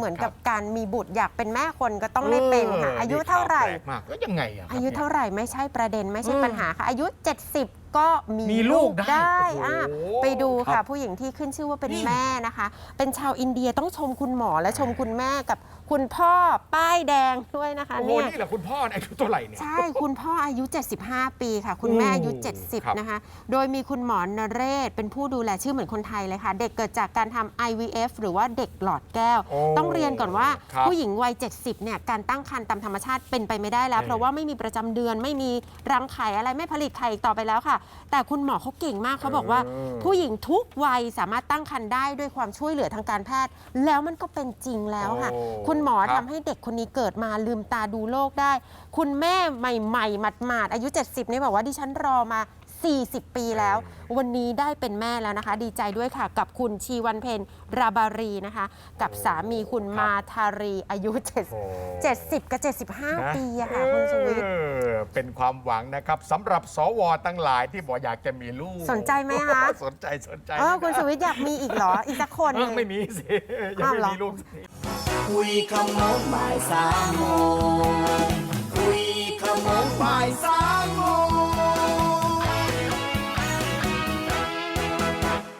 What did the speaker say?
เหมือนกับการมีบุตรอยากเป็นแม่คนก็ต้องได้เป็นค่ะอายุเท่าไหร่ แปลกมากแล้วยังไงอะครับอายุเท่าไหร่ไม่ใช่ประเด็นไม่ใช่อืมปัญหาค่ะ อายุ 70 ก็มีมีลูกได้อะโอ้โหไปดูครัค่ะ บ ผู้หญิงที่ขึ้นชื่อว่าเป็นนี่แม่นะคะ เป็นชาวอินเดียต้องชมคุณหมอและชมคุณแม่กับคุณพ่อป้ายแดงด้วยนะคะโอ้โหเนี่ย นี่แหละคุณพ่ออายุเท่าไหร่เนี่ย ใช่ คุณพ่ออายุ 75 ปีค่ะ คุณแม่อายุครับ70 นะคะ โดยมีคุณหมอนเรศ เป็นผู้ดูแลชื่อเหมือนคนไทยเลยค่ะ เด็กเกิดจากการทำ IVF หรือว่าเด็กหลอดแก้ว โอ้ต้องเรียนก่อนว่าครับผู้หญิงวัย 70 เนี่ย การตั้งครรภ์ตามธรรมชาติเป็นไปไม่ได้แล้ว เออเพราะว่าไม่มีประจำเดือนไม่มีรังไข่อะไรไม่ผลิตไข่อีกต่อไปแล้วค่ะแต่คุณหมอเขาเก่งมากเขาบอกว่า เออ ผู้หญิงทุกวัยสามารถตั้งครรภ์ได้ด้วยความช่วยเหลือทางการแพทย์ แล้วมันก็เป็นจริงแล้วค่ะ โอ้คุณหมอครัทำบ ให้เด็กคนนี้เกิดมาลืมตาดูโลกได้ คุณแม่ใหม่ๆหมาดๆอายุ 70นี่บอกว่าดิฉันรอมา 40 ปีแล้ว วันนี้ได้เป็นแม่แล้วนะคะ ดีใจด้วยค่ะ กับคุณชีวันเพนราบารีนะคะ กับสามีคุณมาทารีอายุโอ้7 70 กับ 75 ปีอะค่ะคุณชูวิทย์ เออ เป็นความหวังนะครับสำหรับสวตั้งหลายที่บอกอยากจะมีลูกสนใจไหมคะ สนใจสนใจเออคุณชูวิทย์อยากมีอีกเหรอ อีกสักคนหเอนึ่อง ไม่มีสิยังอ้าวไม่เหรอ มีลูกสักที คุยขโมงบ่ายสามโมง